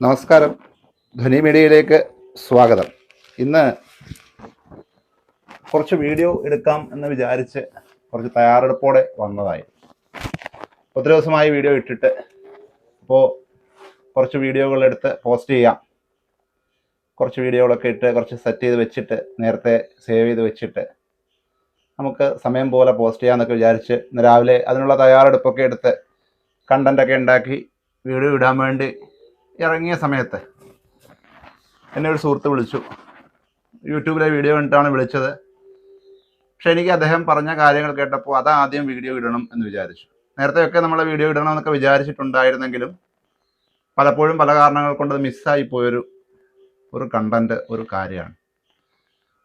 നമസ്കാരം. ധ്വനി മീഡിയയിലേക്ക് സ്വാഗതം. ഇന്ന് കുറച്ച് വീഡിയോ എടുക്കാം എന്ന് വിചാരിച്ച് കുറച്ച് തയ്യാറെടുപ്പോടെ വന്നതായി. ഒത്തിരി ദിവസമായി വീഡിയോ ഇട്ടിട്ട് അപ്പോൾ കുറച്ച് വീഡിയോകൾ എടുത്ത് പോസ്റ്റ് ചെയ്യാം. കുറച്ച് വീഡിയോകളൊക്കെ ഇട്ട് കുറച്ച് സെറ്റ് ചെയ്ത് വെച്ചിട്ട് നേരത്തെ സേവ് ചെയ്ത് വെച്ചിട്ട് നമുക്ക് സമയം പോലെ പോസ്റ്റ് ചെയ്യാമെന്നൊക്കെ വിചാരിച്ച് രാവിലെ അതിനുള്ള തയ്യാറെടുപ്പൊക്കെ എടുത്ത് കണ്ടന്റൊക്കെ ഉണ്ടാക്കി വീഡിയോ ഇടാൻ വേണ്ടി ഇറങ്ങിയ സമയത്ത് എന്നെ ഒരു സുഹൃത്ത് വിളിച്ചു. യൂട്യൂബിലെ വീഡിയോ കണ്ടിട്ടാണ് വിളിച്ചത്. പക്ഷെ എനിക്ക് അദ്ദേഹം പറഞ്ഞ കാര്യങ്ങൾ കേട്ടപ്പോൾ അത് ആദ്യം വീഡിയോ ഇടണം എന്ന് വിചാരിച്ചു. നേരത്തെയൊക്കെ നമ്മൾ വീഡിയോ ഇടണം എന്നൊക്കെ വിചാരിച്ചിട്ടുണ്ടായിരുന്നെങ്കിലും പലപ്പോഴും പല കാരണങ്ങൾ കൊണ്ട് അത് മിസ്സായി പോയൊരു ഒരു കണ്ടന്റ് ഒരു കാര്യമാണ്.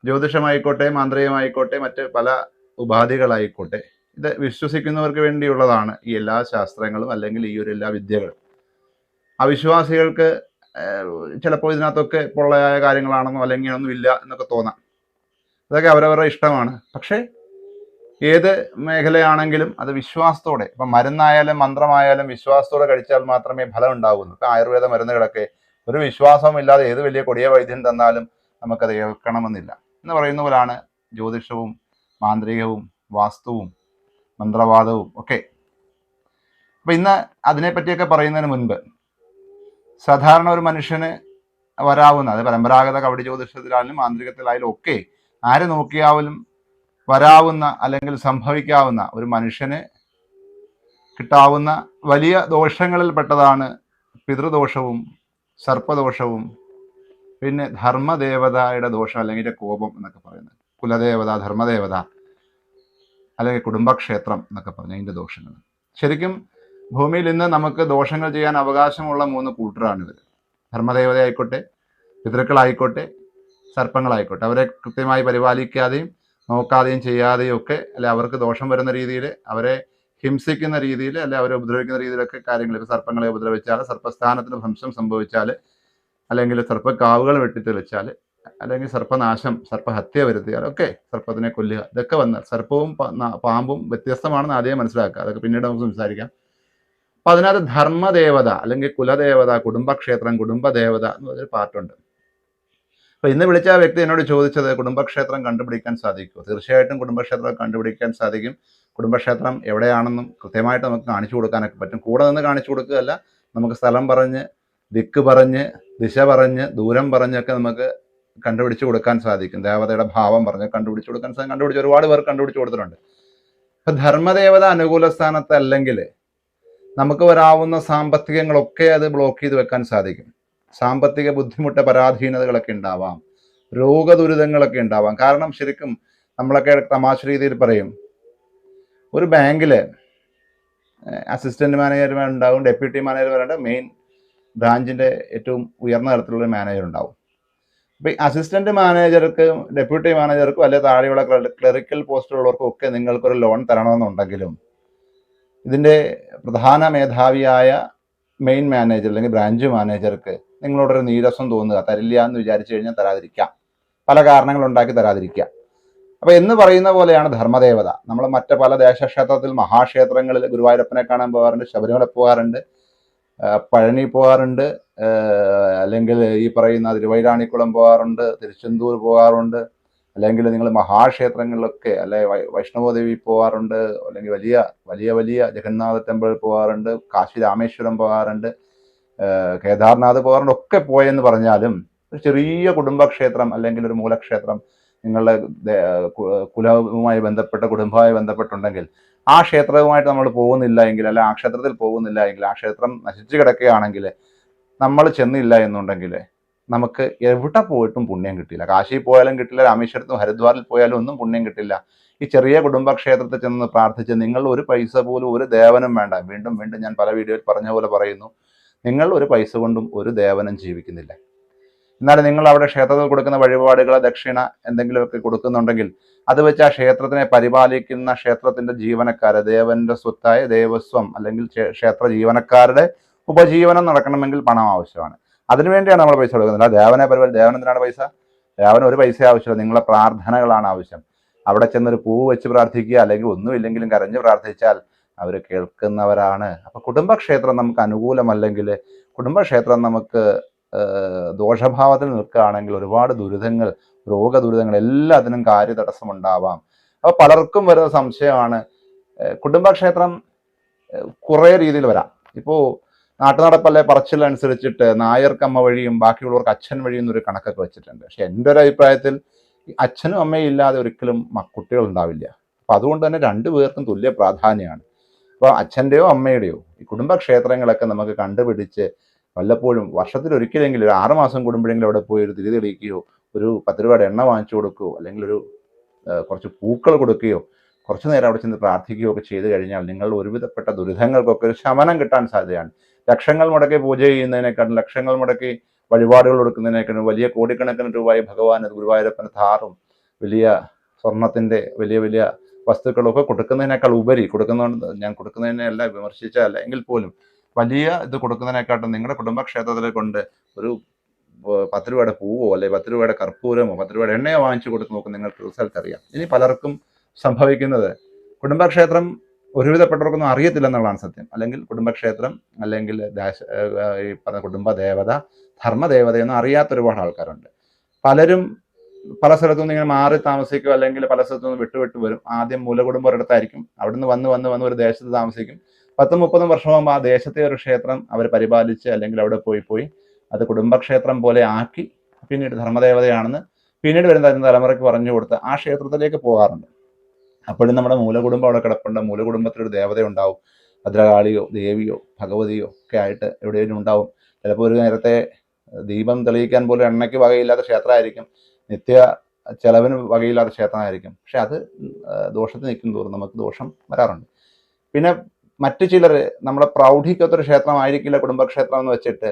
ജ്യോതിഷമായിക്കോട്ടെ മാന്ത്രികമായിക്കോട്ടെ മറ്റ് പല ഉപാധികളായിക്കോട്ടെ ഇത് വിശ്വസിക്കുന്നവർക്ക് വേണ്ടിയുള്ളതാണ് ഈ എല്ലാ ശാസ്ത്രങ്ങളും അല്ലെങ്കിൽ ഈ ഒരു എല്ലാ വിദ്യകളും. അവിശ്വാസികൾക്ക് ചിലപ്പോൾ ഇതിനകത്തൊക്കെ പൊള്ളയായ കാര്യങ്ങളാണെന്നോ അല്ലെങ്കിൽ ഒന്നും ഇല്ല എന്നൊക്കെ തോന്നാം. അതൊക്കെ അവരവരുടെ ഇഷ്ടമാണ്. പക്ഷേ ഏത് മേഖലയാണെങ്കിലും അത് വിശ്വാസത്തോടെ ഇപ്പം മരുന്നായാലും മന്ത്രമായാലും വിശ്വാസത്തോടെ കഴിച്ചാൽ മാത്രമേ ഫലം ഉണ്ടാകുന്നു ഇപ്പം ആയുർവേദ മരുന്നുകളൊക്കെ ഒരു വിശ്വാസവും ഇല്ലാതെ ഏത് വലിയ കൊടിയ വൈദ്യം തന്നാലും നമുക്കത് ഏൽക്കണമെന്നില്ല. എന്ന് പറയുന്ന പോലാണ് ജ്യോതിഷവും മാന്ത്രികവും വാസ്തുവും മന്ത്രവാദവും ഒക്കെ. അപ്പം ഇന്ന് അതിനെപ്പറ്റിയൊക്കെ പറയുന്നതിന് മുൻപ് സാധാരണ ഒരു മനുഷ്യന് വരാവുന്ന അത് പരമ്പരാഗത കവടി ജ്യോതിഷത്തിലായാലും മാന്ത്രികത്തിലായാലും ഒക്കെ ആര് നോക്കിയാലും വരാവുന്ന അല്ലെങ്കിൽ സംഭവിക്കാവുന്ന ഒരു മനുഷ്യന് കിട്ടാവുന്ന വലിയ ദോഷങ്ങളിൽ പെട്ടതാണ് പിതൃദോഷവും സർപ്പദോഷവും പിന്നെ ധർമ്മദേവതയുടെ ദോഷം അല്ലെങ്കിൽ കോപം എന്നൊക്കെ പറയുന്നത്. കുലദേവത ധർമ്മദേവത അല്ലെങ്കിൽ കുടുംബക്ഷേത്രം എന്നൊക്കെ പറഞ്ഞ അതിന്റെ ദോഷങ്ങൾ. ശരിക്കും ഭൂമിയിൽ ഇന്ന് നമുക്ക് ദോഷങ്ങൾ ചെയ്യാൻ അവകാശമുള്ള മൂന്ന് കൂട്ടരാണിവർ ധർമ്മദേവത ആയിക്കോട്ടെ പിതൃക്കളായിക്കോട്ടെ സർപ്പങ്ങളായിക്കോട്ടെ. അവരെ കൃത്യമായി പരിപാലിക്കാതെയും നോക്കാതെയും ചെയ്യാതെയും ഒക്കെ അല്ലെ അവർക്ക് ദോഷം വരുന്ന രീതിയിൽ അവരെ ഹിംസിക്കുന്ന രീതിയിൽ അല്ലെ അവരെ ഉപദ്രവിക്കുന്ന രീതിയിലൊക്കെ കാര്യങ്ങൾ ഇപ്പോൾ സർപ്പങ്ങളെ ഉപദ്രവിച്ചാൽ സർപ്പസ്ഥാനത്തിന് ഭംശം സംഭവിച്ചാൽ അല്ലെങ്കിൽ സർപ്പക്കാവുകൾ വെട്ടിത്തെളിച്ചാൽ അല്ലെങ്കിൽ സർപ്പനാശം സർപ്പഹത്യ വരുത്തിയാൽ ഒക്കെ സർപ്പത്തിനെ കൊല്ലുക. ഇതൊക്കെ വന്നാൽ സർപ്പവും പാമ്പും വ്യത്യസ്തമാണെന്ന് ആദ്യം മനസ്സിലാക്കുക. അതൊക്കെ പിന്നീട് നമുക്ക് സംസാരിക്കാം. അപ്പൊ അതിനകത്ത് ധർമ്മദേവത അല്ലെങ്കിൽ കുലദേവത കുടുംബക്ഷേത്രം കുടുംബദേവത എന്ന് പറഞ്ഞൊരു പാർട്ടുണ്ട് അപ്പൊ ഇന്ന് വിളിച്ച ആ വ്യക്തി എന്നോട് ചോദിച്ചത് കുടുംബക്ഷേത്രം കണ്ടുപിടിക്കാൻ സാധിക്കുമോ? തീർച്ചയായിട്ടും കുടുംബക്ഷേത്രം കണ്ടുപിടിക്കാൻ സാധിക്കും. കുടുംബക്ഷേത്രം എവിടെയാണെന്നും കൃത്യമായിട്ട് നമുക്ക് കാണിച്ചു കൊടുക്കാനൊക്കെ പറ്റും. കൂടെ നിന്ന് കാണിച്ചു കൊടുക്കുകയല്ല നമുക്ക് സ്ഥലം പറഞ്ഞ് ദിക്ക് പറഞ്ഞ് ദിശ പറഞ്ഞ് ദൂരം പറഞ്ഞൊക്കെ നമുക്ക് കണ്ടുപിടിച്ചു കൊടുക്കാൻ സാധിക്കും. ദേവതയുടെ ഭാവം പറഞ്ഞ് കണ്ടുപിടിച്ചു കൊടുക്കാൻ സാധിക്കും. കണ്ടുപിടിച്ച് ഒരുപാട് പേർ കണ്ടുപിടിച്ച് കൊടുത്തിട്ടുണ്ട്. അപ്പൊ ധർമ്മദേവത അനുകൂല സ്ഥാനത്തല്ലെങ്കിൽ നമുക്ക് വരാവുന്ന സാമ്പത്തികങ്ങളൊക്കെ അത് ബ്ലോക്ക് ചെയ്ത് വെക്കാൻ സാധിക്കും. സാമ്പത്തിക ബുദ്ധിമുട്ട് പരാധീനതകളൊക്കെ ഉണ്ടാവാം. രോഗദുരിതങ്ങളൊക്കെ ഉണ്ടാവാം. കാരണം ശരിക്കും നമ്മളൊക്കെ തമാശ രീതിയിൽ പറയും. ഒരു ബാങ്കിൽ അസിസ്റ്റന്റ് മാനേജർമാർ ഉണ്ടാവും ഡെപ്യൂട്ടി മാനേജർമാരുടെ മെയിൻ ബ്രാഞ്ചിന്റെ ഏറ്റവും ഉയർന്ന തരത്തിലുള്ള മാനേജർ ഉണ്ടാവും. അപ്പൊ ഈ അസിസ്റ്റന്റ് മാനേജർക്ക് ഡെപ്യൂട്ടി മാനേജർക്കും അല്ലെ താഴെയുള്ള ക്ലറിക്കൽ പോസ്റ്റുള്ളവർക്കും ഒക്കെ നിങ്ങൾക്കൊരു ലോൺ തരണമെന്നുണ്ടെങ്കിലും ഇതിന്റെ പ്രധാന മേധാവിയായ മെയിൻ മാനേജർ അല്ലെങ്കിൽ ബ്രാഞ്ച് മാനേജർക്ക് നിങ്ങളോടൊരു നീരസം തോന്നുക തരില്ല എന്ന് വിചാരിച്ചു കഴിഞ്ഞാൽ തരാതിരിക്കാം. പല കാരണങ്ങൾ ഉണ്ടാക്കി തരാതിരിക്കാം. അപ്പൊ എന്ന് പറയുന്ന പോലെയാണ് ധർമ്മദേവത. നമ്മൾ മറ്റു പല ദേശക്ഷേത്രത്തിൽ മഹാക്ഷേത്രങ്ങളിൽ ഗുരുവായൂരപ്പനെ കാണാൻ പോകാറുണ്ട് ശബരിമല പോകാറുണ്ട് പഴനി പോകാറുണ്ട് അല്ലെങ്കിൽ ഈ പറയുന്ന തിരുവൈരാണിക്കുളം പോകാറുണ്ട് തിരുച്ചെന്തൂർ പോകാറുണ്ട് അല്ലെങ്കിൽ നിങ്ങൾ മഹാക്ഷേത്രങ്ങളിലൊക്കെ അല്ലെ വൈഷ്ണവദേവി പോകാറുണ്ട് അല്ലെങ്കിൽ വലിയ വലിയ വലിയ ജഗന്നാഥ ടെമ്പിൾ പോകാറുണ്ട് കാശി രാമേശ്വരം പോകാറുണ്ട് കേദാർനാഥ് പോകാറുണ്ട് ഒക്കെ പോയെന്ന് പറഞ്ഞാലും ഒരു ചെറിയ കുടുംബക്ഷേത്രം അല്ലെങ്കിൽ ഒരു മൂലക്ഷേത്രം നിങ്ങളുടെ കുലവുമായി ബന്ധപ്പെട്ട കുടുംബവുമായി ബന്ധപ്പെട്ടുണ്ടെങ്കിൽ ആ ക്ഷേത്രവുമായിട്ട് നമ്മൾ പോകുന്നില്ല എങ്കിൽ അല്ലെ ആ ക്ഷേത്രത്തിൽ പോകുന്നില്ല എങ്കിൽ ആ ക്ഷേത്രം നശിച്ചു കിടക്കുകയാണെങ്കിൽ നമ്മൾ ചെന്നില്ല എന്നുണ്ടെങ്കിൽ നമുക്ക് എവിടെ പോയിട്ടും പുണ്യം കിട്ടില്ല. കാശിയിൽ പോയാലും കിട്ടില്ല രാമേശ്വരത്തും ഹരിദ്വാറിൽ പോയാലും ഒന്നും പുണ്യം കിട്ടില്ല. ഈ ചെറിയ കുടുംബക്ഷേത്രത്തിൽ ചെന്ന് പ്രാർത്ഥിച്ച് നിങ്ങൾ ഒരു പൈസ പോലും ഒരു ദേവനും വേണ്ട. വീണ്ടും വീണ്ടും ഞാൻ പല വീഡിയോയിൽ പറഞ്ഞ പോലെ പറയുന്നു. നിങ്ങൾ ഒരു പൈസ കൊണ്ടും ഒരു ദേവനും ജീവിക്കുന്നില്ല. എന്നാൽ നിങ്ങൾ അവിടെ ക്ഷേത്രത്തിൽ കൊടുക്കുന്ന വഴിപാടുകൾ ദക്ഷിണ എന്തെങ്കിലുമൊക്കെ കൊടുക്കുന്നുണ്ടെങ്കിൽ അത് വെച്ച് ആ ക്ഷേത്രത്തിനെ പരിപാലിക്കുന്ന ക്ഷേത്രത്തിന്റെ ജീവനക്കാരെ ദേവന്റെ സ്വത്തായ ദേവസ്വം അല്ലെങ്കിൽ ക്ഷേത്ര ജീവനക്കാരുടെ ഉപജീവനം നടക്കണമെങ്കിൽ പണം ആവശ്യമാണ്. അതിനുവേണ്ടിയാണ് നമ്മൾ പൈസ കൊടുക്കുന്നത്. ദേവനെ പരിപാടി ദേവൻ എന്തിനാണ് പൈസ? ദേവന് ഒരു പൈസ ആവശ്യമില്ല. നിങ്ങളെ പ്രാർത്ഥനകളാണ് ആവശ്യം. അവിടെ ചെന്നൊരു പൂ വെച്ച് പ്രാർത്ഥിക്കുക അല്ലെങ്കിൽ ഒന്നുമില്ലെങ്കിലും കരഞ്ഞ് പ്രാർത്ഥിച്ചാൽ അവർ കേൾക്കുന്നവരാണ്. അപ്പൊ കുടുംബക്ഷേത്രം നമുക്ക് അനുകൂലമല്ലെങ്കിൽ കുടുംബക്ഷേത്രം നമുക്ക് ദോഷഭാവത്തിൽ നിൽക്കുകയാണെങ്കിൽ ഒരുപാട് ദുരിതങ്ങൾ രോഗ ദുരിതങ്ങൾ എല്ലാത്തിനും കാര്യതടസ്സം ഉണ്ടാവാം അപ്പോൾ പലർക്കും വരുന്ന സംശയമാണ് കുടുംബക്ഷേത്രം കുറേ രീതിയിൽ വരാം. ഇപ്പോൾ നാട്ടുനടപ്പല്ലേ പറച്ചിലനുസരിച്ചിട്ട് നായർക്കമ്മ വഴിയും ബാക്കിയുള്ളവർക്ക് അച്ഛൻ വഴിയും എന്നൊരു കണക്കൊക്കെ വെച്ചിട്ടുണ്ട്. പക്ഷെ എന്റെ ഒരു അഭിപ്രായത്തിൽ അച്ഛനും അമ്മയും ഇല്ലാതെ ഒരിക്കലും കുട്ടികൾ ഉണ്ടാവില്ല. അപ്പൊ അതുകൊണ്ട് തന്നെ രണ്ടു പേർക്കും തുല്യ പ്രാധാന്യമാണ്. അപ്പോൾ അച്ഛന്റെയോ അമ്മയുടെയോ ഈ കുടുംബക്ഷേത്രങ്ങളൊക്കെ നമുക്ക് കണ്ടുപിടിച്ച് വല്ലപ്പോഴും വർഷത്തിൽ ഒരിക്കലെങ്കിലും ഒരു ആറുമാസം കൂടുമ്പോഴെങ്കിലും അവിടെ പോയി ഒരു തിരി തെളിയിക്കുകയോ ഒരു പത്ത് രൂപയുടെ എണ്ണ വാങ്ങിച്ചു കൊടുക്കുകയോ അല്ലെങ്കിൽ ഒരു കുറച്ച് പൂക്കൾ കൊടുക്കുകയോ കുറച്ചു നേരം അവിടെ ചെന്ന് പ്രാർത്ഥിക്കുകയോ ഒക്കെ ചെയ്തു കഴിഞ്ഞാൽ നിങ്ങൾ ഒരുവിധപ്പെട്ട ദുരിതങ്ങൾക്കൊക്കെ ഒരു ശമനം കിട്ടാൻ സാധ്യതയാണ്. ലക്ഷങ്ങൾ മുടക്കി പൂജ ചെയ്യുന്നതിനേക്കാളും ലക്ഷങ്ങൾ മുടക്കി വഴിപാടുകൾ കൊടുക്കുന്നതിനേക്കാളും വലിയ കോടിക്കണക്കിന് രൂപയായി ഭഗവാൻ ഗുരുവായൂരപ്പന് താറും. വലിയ സ്വർണത്തിന്റെ വലിയ വലിയ വസ്തുക്കളൊക്കെ കൊടുക്കുന്നതിനേക്കാൾ ഉപരി കൊടുക്കുന്നതുകൊണ്ട് ഞാൻ കൊടുക്കുന്നതിനെ അല്ല വിമർശിച്ചല്ല എങ്കിൽ പോലും വലിയ ഇത് കൊടുക്കുന്നതിനെക്കാട്ടും നിങ്ങളുടെ കുടുംബക്ഷേത്രത്തിൽ കൊണ്ട് ഒരു പത്ത് രൂപയുടെ പൂവോ അല്ലെ പത്ത് രൂപയുടെ കർപ്പൂരമോ പത്ത് രൂപയുടെ എണ്ണയോ വാങ്ങിച്ചു കൊടുത്ത് നോക്കും നിങ്ങൾക്ക് റിസൾട്ട് അറിയാം. ഇനി പലർക്കും സംഭവിക്കുന്നത് കുടുംബക്ഷേത്രം ഒരുവിധപ്പെട്ടവർക്കൊന്നും അറിയത്തില്ല എന്നുള്ളതാണ് സത്യം. അല്ലെങ്കിൽ കുടുംബക്ഷേത്രം അല്ലെങ്കിൽ ദേശ ഈ പറഞ്ഞ കുടുംബ ദേവത ധർമ്മദേവതയൊന്നും അറിയാത്ത ഒരുപാട് ആൾക്കാരുണ്ട്. പലരും പല സ്ഥലത്തുനിന്ന് ഇങ്ങനെ മാറി താമസിക്കും അല്ലെങ്കിൽ പല സ്ഥലത്തുനിന്ന് നിന്ന് വിട്ടു വിട്ടു വരും. ആദ്യം മൂലകുടുംബം ഒരിടത്തായിരിക്കും. അവിടുന്ന് വന്ന് വന്ന് വന്ന് ഒരു ദേശത്ത് താമസിക്കും. പത്തും മുപ്പതും വർഷമാകുമ്പോൾ ആ ദേശത്തെ ഒരു ക്ഷേത്രം അവർ പരിപാലിച്ച് അല്ലെങ്കിൽ അവിടെ പോയി പോയി അത് കുടുംബക്ഷേത്രം പോലെ ആക്കി. പിന്നീട് ധർമ്മദേവതയാണെന്ന് പിന്നീട് വരുന്ന തലമുറയ്ക്ക് പറഞ്ഞു കൊടുത്ത് ആ ക്ഷേത്രത്തിലേക്ക് പോകാറുണ്ട്. അപ്പോഴും നമ്മുടെ മൂലകുടുംബം അവിടെ കിടപ്പുണ്ട്. മൂലകുടുംബത്തിലൊരു ദേവത ഉണ്ടാവും ഭദ്രകാളിയോ ദേവിയോ ഭഗവതിയോ ഒക്കെ ആയിട്ട് എവിടെയെങ്കിലും ഉണ്ടാവും. ചിലപ്പോൾ ഒരു നേരത്തെ ദീപം തെളിയിക്കാൻ പോലും എണ്ണയ്ക്ക് വകയില്ലാത്ത ക്ഷേത്രമായിരിക്കും. നിത്യ ചെലവിന് വകയില്ലാത്ത ക്ഷേത്രമായിരിക്കും. പക്ഷെ അത് ദോഷത്തിൽ നിൽക്കും തോറും നമുക്ക് ദോഷം വരാറുണ്ട്. പിന്നെ മറ്റു ചിലർ നമ്മുടെ പ്രൗഢിക്കൊത്തൊരു ക്ഷേത്രമായിരിക്കില്ല കുടുംബക്ഷേത്രം എന്ന് വെച്ചിട്ട്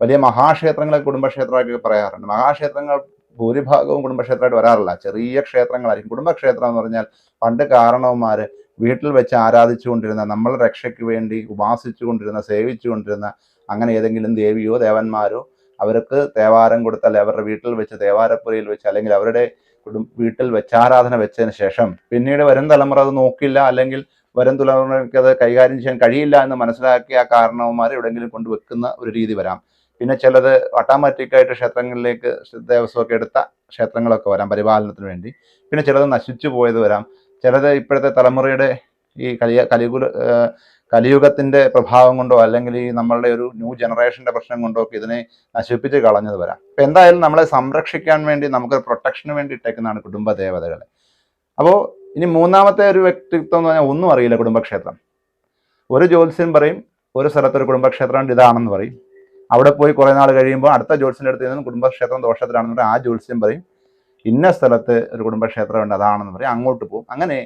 വലിയ മഹാക്ഷേത്രങ്ങളെ കുടുംബക്ഷേത്രമായിട്ട് പറയാറുണ്ട്. മഹാക്ഷേത്രങ്ങൾ ഭൂരിഭാഗവും കുടുംബക്ഷേത്രമായിട്ട് വരാറില്ല. ചെറിയ ക്ഷേത്രങ്ങളായിരിക്കും. കുടുംബക്ഷേത്രം എന്ന് പറഞ്ഞാൽ പണ്ട് കാരണവന്മാർ വീട്ടിൽ വെച്ച് ആരാധിച്ചുകൊണ്ടിരുന്ന നമ്മൾ രക്ഷയ്ക്ക് വേണ്ടി ഉപാസിച്ചുകൊണ്ടിരുന്ന സേവിച്ചുകൊണ്ടിരുന്ന അങ്ങനെ ഏതെങ്കിലും ദേവിയോ ദേവന്മാരോ അവർക്ക് തേവാരം കൊടുത്താൽ അവരുടെ വീട്ടിൽ വെച്ച് തേവാരപ്പുരയിൽ വെച്ച് അല്ലെങ്കിൽ അവരുടെ കുടും വീട്ടിൽ വെച്ചാരാധന വെച്ചതിന് ശേഷം പിന്നീട് വരും തലമുറ അത് നോക്കില്ല അല്ലെങ്കിൽ വരും തലമുറയ്ക്ക് അത് കൈകാര്യം ചെയ്യാൻ കഴിയില്ല എന്ന് മനസ്സിലാക്കിയ ആ കാരണവന്മാർ എവിടെയെങ്കിലും കൊണ്ടുവെക്കുന്ന ഒരു രീതി വരാം. പിന്നെ ചിലത് ഓട്ടോമാറ്റിക് ആയിട്ട് ക്ഷേത്രങ്ങളിലേക്ക് ദേവസ്വമൊക്കെ എടുത്ത ക്ഷേത്രങ്ങളൊക്കെ വരാം പരിപാലനത്തിന് വേണ്ടി. പിന്നെ ചിലത് നശിച്ചു പോയത് വരാം. ചിലത് ഇപ്പോഴത്തെ തലമുറയുടെ ഈ കലിയ കലികുല കലിയുഗത്തിന്റെ പ്രഭാവം കൊണ്ടോ അല്ലെങ്കിൽ ഈ നമ്മളുടെ ഒരു ന്യൂ ജനറേഷന്റെ പ്രശ്നം കൊണ്ടോ ഒക്കെ ഇതിനെ നശിപ്പിച്ച് കളഞ്ഞത് വരാം. അപ്പം എന്തായാലും നമ്മളെ സംരക്ഷിക്കാൻ വേണ്ടി നമുക്ക് പ്രൊട്ടക്ഷന് വേണ്ടി ഇട്ടേക്കുന്നതാണ് കുടുംബ ദേവതകളെ. അപ്പോൾ ഇനി മൂന്നാമത്തെ ഒരു വ്യക്തിത്വം എന്ന് പറഞ്ഞാൽ ഒന്നും അറിയില്ല കുടുംബക്ഷേത്രം. ഒരു ജ്യോത്സ്യം പറയും ഒരു സ്ഥലത്തൊരു കുടുംബക്ഷേത്രം ഇതാണെന്ന് പറയും. അവിടെ പോയി കുറേ നാൾ കഴിയുമ്പോൾ അടുത്ത ജ്യോത്സ്യന്റെ അടുത്ത് നിന്നും കുടുംബക്ഷേത്രം ദോഷത്തിലാണെന്ന് ആ ജ്യോത്സ്യം പറയും ഇന്ന സ്ഥലത്ത് ഒരു കുടുംബക്ഷേത്രം ഉണ്ട് അതാണെന്ന് പറയും. അങ്ങോട്ട് പോകും അങ്ങനെ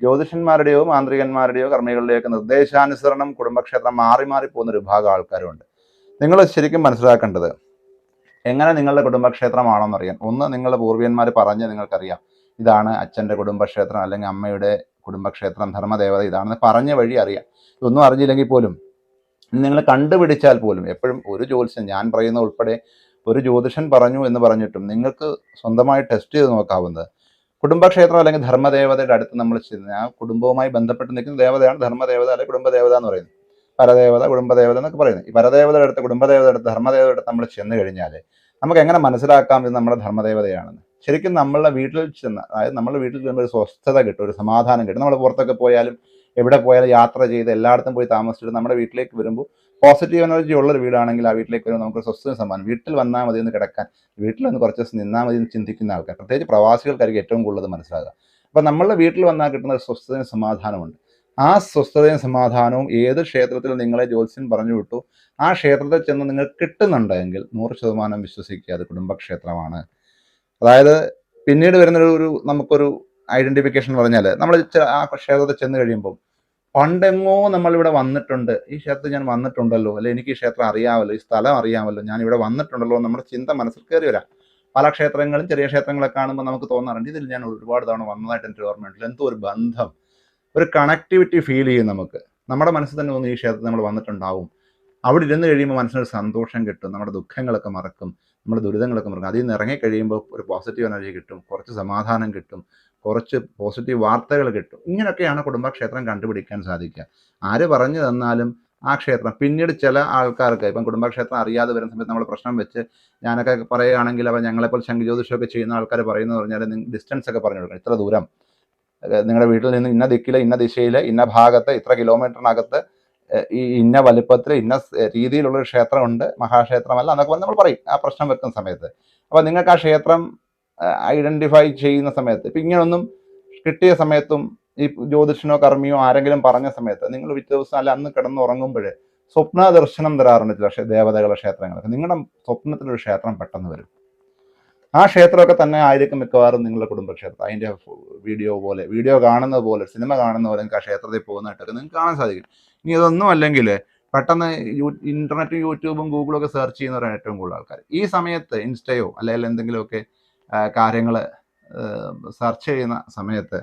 ജ്യോതിഷന്മാരുടെയോ മാന്ത്രികന്മാരുടെയോ കർമ്മികളുടെയോ ഒക്കെ നിർദ്ദേശാനുസരണം കുടുംബക്ഷേത്രം മാറി മാറി പോകുന്ന ഒരു വിഭാഗം ആൾക്കാരുണ്ട്. നിങ്ങൾ ശരിക്കും മനസ്സിലാക്കേണ്ടത് എങ്ങനെ നിങ്ങളുടെ കുടുംബക്ഷേത്രമാണോന്ന് അറിയാൻ. ഒന്ന് നിങ്ങളുടെ പൂർവികന്മാർ പറഞ്ഞ് നിങ്ങൾക്കറിയാം. ഇതാണ് അച്ഛന്റെ കുടുംബക്ഷേത്രം അല്ലെങ്കിൽ അമ്മയുടെ കുടുംബക്ഷേത്രം ധർമ്മദേവത ഇതാണെന്ന് പറഞ്ഞ വഴി അറിയാം. ഇതൊന്നും അറിഞ്ഞില്ലെങ്കിൽ പോലും നിങ്ങൾ കണ്ടുപിടിച്ചാൽ പോലും എപ്പോഴും ഒരു ജ്യോതിഷൻ ഞാൻ പറയുന്ന ഉൾപ്പെടെ ഒരു ജ്യോതിഷൻ പറഞ്ഞു എന്ന് പറഞ്ഞിട്ടും നിങ്ങൾക്ക് സ്വന്തമായി ടെസ്റ്റ് ചെയ്ത് നോക്കാവുന്നത്. കുടുംബക്ഷേത്രം അല്ലെങ്കിൽ ധർമ്മദേവതയുടെ അടുത്ത് നമ്മൾ ചെന്ന് ആ കുടുംബവുമായി ബന്ധപ്പെട്ട് നിൽക്കുന്ന ദേവതയാണ് ധർമ്മദേവത അല്ലെങ്കിൽ കുടുംബദേവത എന്ന് പറയുന്നത്. പരദേവത കുടുംബദേവത എന്നൊക്കെ പറയുന്നത്. ഈ പരദേവതയുടെ അടുത്ത് കുടുംബദേവതയുടെ അടുത്ത് ധർമ്മദേവതയുടെ അടുത്ത് നമ്മൾ ചെന്ന് കഴിഞ്ഞാൽ നമുക്ക് എങ്ങനെ മനസ്സിലാക്കാം ഇത് നമ്മുടെ ധർമ്മദേവതയാണെന്ന്? ശരിക്കും നമ്മളുടെ വീട്ടിൽ ചെന്ന് അതായത് നമ്മുടെ വീട്ടിൽ ചെന്ന് ഒരു സ്വസ്ഥത കിട്ടും ഒരു സമാധാനം കിട്ടും. നമ്മൾ പുറത്തൊക്കെ പോയാലും എവിടെ പോയാലും യാത്ര ചെയ്ത് എല്ലായിടത്തും പോയി താമസിച്ചിട്ട് നമ്മുടെ വീട്ടിലേക്ക് വരുമ്പോൾ പോസിറ്റീവ് എനർജി ഉള്ളൊരു വീടാണെങ്കിൽ ആ വീട്ടിലേക്ക് വരുമ്പോൾ നമുക്ക് സ്വസ്ഥത സമ്മാനം. വീട്ടിൽ വന്നാൽ മതി എന്ന് കിടക്കാൻ. വീട്ടിൽ വന്ന് കുറച്ച് ദിവസം നിന്നാൽ മതി എന്ന് ചിന്തിക്കുന്ന ആൾക്കാർ. പ്രത്യേകിച്ച് പ്രവാസികൾക്കായിരിക്കും ഏറ്റവും കൂടുതൽ മനസ്സിലാകുക. അപ്പം നമ്മളുടെ വീട്ടിൽ വന്നാൽ കിട്ടുന്ന ഒരു സ്വസ്ഥതയും സമാധാനമുണ്ട്. ആ സ്വസ്ഥതയും സമാധാനവും ഏത് ക്ഷേത്രത്തിൽ നിങ്ങളെ ജ്യോത്സ്യൻ പറഞ്ഞു വിട്ടു ആ ക്ഷേത്രത്തിൽ ചെന്ന് നിങ്ങൾ കിട്ടുന്നുണ്ടെങ്കിൽ നൂറ് ശതമാനം വിശ്വസിക്കുക അത് കുടുംബക്ഷേത്രമാണ്. അതായത് പിന്നീട് വരുന്നൊരു ഒരു നമുക്കൊരു ഐഡന്റിഫിക്കേഷൻ പറഞ്ഞാൽ നമ്മൾ ആ ക്ഷേത്രത്തിൽ ചെന്ന് കഴിയുമ്പോൾ പണ്ടെങ്ങോ നമ്മളിവിടെ വന്നിട്ടുണ്ട്. ഈ ക്ഷേത്രത്തിൽ ഞാൻ വന്നിട്ടുണ്ടല്ലോ. അല്ലെ എനിക്ക് ഈ ക്ഷേത്രം അറിയാമല്ലോ ഈ സ്ഥലം അറിയാമല്ലോ ഞാൻ ഇവിടെ വന്നിട്ടുണ്ടല്ലോ നമ്മുടെ ചിന്ത മനസ്സിൽ കയറി വരാം. പല ക്ഷേത്രങ്ങളും ചെറിയ ക്ഷേത്രങ്ങളെ കാണുമ്പോൾ നമുക്ക് തോന്നാറുണ്ട് ഇതിൽ ഞാൻ ഒരുപാട് തവണ വന്നതായിട്ട് എനിക്ക് ഓർമ്മയുണ്ടല്ലോ എന്തോ ഒരു ബന്ധം ഒരു കണക്ടിവിറ്റി ഫീൽ ചെയ്യും നമുക്ക്. നമ്മുടെ മനസ്സിൽ തന്നെ തോന്നുന്നു ഈ ക്ഷേത്രത്തിൽ നമ്മൾ വന്നിട്ടുണ്ടാവും. അവിടെ ഇരുന്ന് കഴിയുമ്പോൾ മനസ്സിനൊരു സന്തോഷം കിട്ടും നമ്മുടെ ദുഃഖങ്ങളൊക്കെ മറക്കും നമ്മുടെ ദുരിതങ്ങളൊക്കെ മറക്കും. അതിൽ നിന്ന് ഇറങ്ങി കഴിയുമ്പോൾ ഒരു പോസിറ്റീവ് എനർജി കിട്ടും കുറച്ച് സമാധാനം കിട്ടും. കുറച്ച് പോസിറ്റീവ് വാർത്തകൾ കിട്ടും. ഇങ്ങനെയൊക്കെയാണ് കുടുംബക്ഷേത്രം കണ്ടുപിടിക്കാൻ സാധിക്കുക. ആര് പറഞ്ഞു തന്നാലും ആ ക്ഷേത്രം പിന്നീട് ചില ആൾക്കാർക്ക് ഇപ്പം കുടുംബക്ഷേത്രം അറിയാതെ വരുന്ന സമയത്ത് നമ്മൾ പ്രശ്നം വെച്ച് ഞാനൊക്കെ പറയുകയാണെങ്കിൽ അപ്പം ഞങ്ങളെപ്പോൾ ശംഖുജ്യോതിഷമൊക്കെ ചെയ്യുന്ന ആൾക്കാർ പറയുന്നത് പറഞ്ഞാൽ ഡിസ്റ്റൻസ് ഒക്കെ പറഞ്ഞു കൊടുക്കണം. ഇത്ര ദൂരം. നിങ്ങളുടെ വീട്ടിൽ നിന്ന് ഇന്ന ദിക്കിൽ ഇന്ന ദിശയിൽ ഇന്ന ഭാഗത്ത് ഇത്ര കിലോമീറ്ററിനകത്ത് ഈ ഇന്ന വലിപ്പത്തിൽ ഇന്ന രീതിയിലുള്ളൊരു ക്ഷേത്രമുണ്ട് മഹാക്ഷേത്രമല്ല എന്നൊക്കെ നമ്മൾ പറയും. ആ പ്രശ്നം വെക്കുന്ന സമയത്ത്. അപ്പോൾ നിങ്ങൾക്ക് ആ ക്ഷേത്രം ഐഡന്റിഫൈ ചെയ്യുന്ന സമയത്ത്. ഇപ്പം ഇങ്ങനൊന്നും കിട്ടിയ സമയത്തും ഈ ജ്യോതിഷനോ കർമ്മിയോ ആരെങ്കിലും പറഞ്ഞ സമയത്ത് നിങ്ങൾ പിറ്റേ ദിവസം അല്ല അന്ന് കിടന്ന് ഉറങ്ങുമ്പോൾ സ്വപ്ന ദർശനം തരാറുണ്ട് ചില ദേവതകളുടെ ക്ഷേത്രങ്ങളൊക്കെ. നിങ്ങളുടെ സ്വപ്നത്തിലൊരു ക്ഷേത്രം പെട്ടെന്ന് വരും. ആ ക്ഷേത്രമൊക്കെ തന്നെ ആയിരിക്കും മിക്കവാറും നിങ്ങളുടെ കുടുംബക്ഷേത്രം അതിന്റെ വീഡിയോ പോലെ വീഡിയോ കാണുന്നത് പോലെ സിനിമ കാണുന്ന പോലെ നിങ്ങൾക്ക് ആ ക്ഷേത്രത്തിൽ പോകുന്നതായിട്ടൊക്കെ നിങ്ങൾക്ക് കാണാൻ സാധിക്കും. ഇനി ഇതൊന്നും അല്ലെങ്കിൽ പെട്ടെന്ന് യൂ ഇന്റർനെറ്റും യൂട്യൂബും ഗൂഗിളും ഒക്കെ സെർച്ച് ചെയ്യുന്നവരാണ് ഏറ്റവും കൂടുതൽ ആൾക്കാർ ഈ സമയത്ത് ഇൻസ്റ്റയോ അല്ലെങ്കിൽ എന്തെങ്കിലുമൊക്കെ കാര്യങ്ങൾ സെർച്ച് ചെയ്യുന്ന സമയത്ത്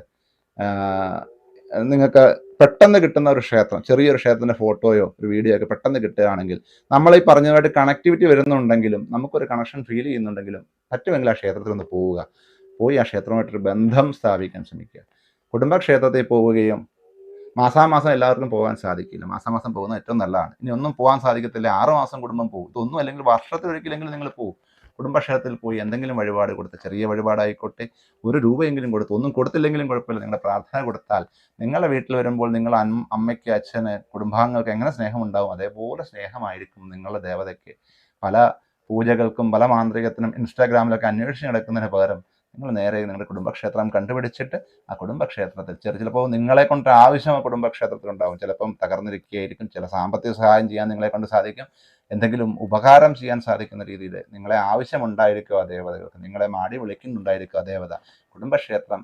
നിങ്ങൾക്ക് പെട്ടെന്ന് കിട്ടുന്ന ഒരു ക്ഷേത്രം ചെറിയൊരു ക്ഷേത്രത്തിന്റെ ഫോട്ടോയോ ഒരു വീഡിയോ ഒക്കെ പെട്ടെന്ന് കിട്ടുകയാണെങ്കിൽ നമ്മൾ ഈ പറഞ്ഞതുമായിട്ട് കണക്ടിവിറ്റി വരുന്നുണ്ടെങ്കിലും നമുക്കൊരു കണക്ഷൻ ഫീൽ ചെയ്യുന്നുണ്ടെങ്കിലും പറ്റുമെങ്കിൽ ആ ക്ഷേത്രത്തിൽ ഒന്ന് പോവുക. പോയി ആ ക്ഷേത്രമായിട്ടൊരു ബന്ധം സ്ഥാപിക്കാൻ ശ്രമിക്കുക. കുടുംബക്ഷേത്രത്തിൽ പോവുകയും മാസാമാസം എല്ലാവർക്കും പോകാൻ സാധിക്കില്ല. മാസാമാസം പോകുന്നത് ഏറ്റവും നല്ലതാണ്. ഇനി ഒന്നും പോകാൻ സാധിക്കത്തില്ല. ആറ് മാസം കുടുംബം പോകും ഇതൊന്നും അല്ലെങ്കിൽ വർഷത്തിലൊരിക്കലെങ്കിലും നിങ്ങൾ പോകും കുടുംബക്ഷേത്രത്തിൽ പോയി എന്തെങ്കിലും വഴിപാട് കൊടുത്ത് ചെറിയ വഴിപാടായിക്കോട്ടെ ഒരു രൂപയെങ്കിലും കൊടുത്ത് ഒന്നും കൊടുത്തില്ലെങ്കിലും കുഴപ്പമില്ല. നിങ്ങളുടെ പ്രാർത്ഥന കൊടുത്താൽ നിങ്ങളുടെ വീട്ടിൽ വരുമ്പോൾ നിങ്ങൾ അമ്മയ്ക്ക് അച്ഛന് കുടുംബാംഗങ്ങൾക്ക് എങ്ങനെ സ്നേഹമുണ്ടാവും? അതേപോലെ സ്നേഹമായിരിക്കും നിങ്ങളുടെ ദേവതയ്ക്ക്. പല പൂജകൾക്കും പല മാന്ത്രികത്തിനും ഇൻസ്റ്റാഗ്രാമിലൊക്കെ അന്വേഷിച്ച് നടക്കുന്നതിന് പകരം നിങ്ങൾ നേരെ നിങ്ങളുടെ കുടുംബക്ഷേത്രം കണ്ടുപിടിച്ചിട്ട് ആ കുടുംബക്ഷേത്രത്തിൽ ചെറിയ ചിലപ്പോൾ നിങ്ങളെ കൊണ്ട് ആവശ്യം ആ കുടുംബക്ഷേത്രത്തിൽ ഉണ്ടാവും. ചിലപ്പം തകർന്നിരിക്കുകയായിരിക്കും. ചില സാമ്പത്തിക സഹായം ചെയ്യാൻ നിങ്ങളെ കൊണ്ട് സാധിക്കും. എന്തെങ്കിലും ഉപകാരം ചെയ്യാൻ സാധിക്കുന്ന രീതിയിൽ നിങ്ങളെ ആവശ്യമുണ്ടായിരിക്കും ആ ദേവതകൾക്ക്. നിങ്ങളെ മാടി വിളിക്കുന്നുണ്ടായിരിക്കും ആ ദേവത. കുടുംബക്ഷേത്രം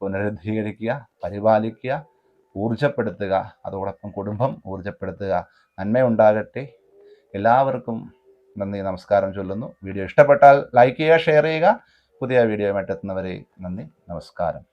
പുനരുദ്ധീകരിക്കുക പരിപാലിക്കുക ഊർജപ്പെടുത്തുക. അതോടൊപ്പം കുടുംബം ഊർജപ്പെടുത്തുക. നന്മയുണ്ടാകട്ടെ. എല്ലാവർക്കും നന്ദി നമസ്കാരം ചൊല്ലുന്നു. വീഡിയോ ഇഷ്ടപ്പെട്ടാൽ ലൈക്ക് ചെയ്യുക ഷെയർ ചെയ്യുക. പുതിയ വീഡിയോയുമായിട്ട് എത്തുന്നവരെ നന്ദി. നമസ്കാരം.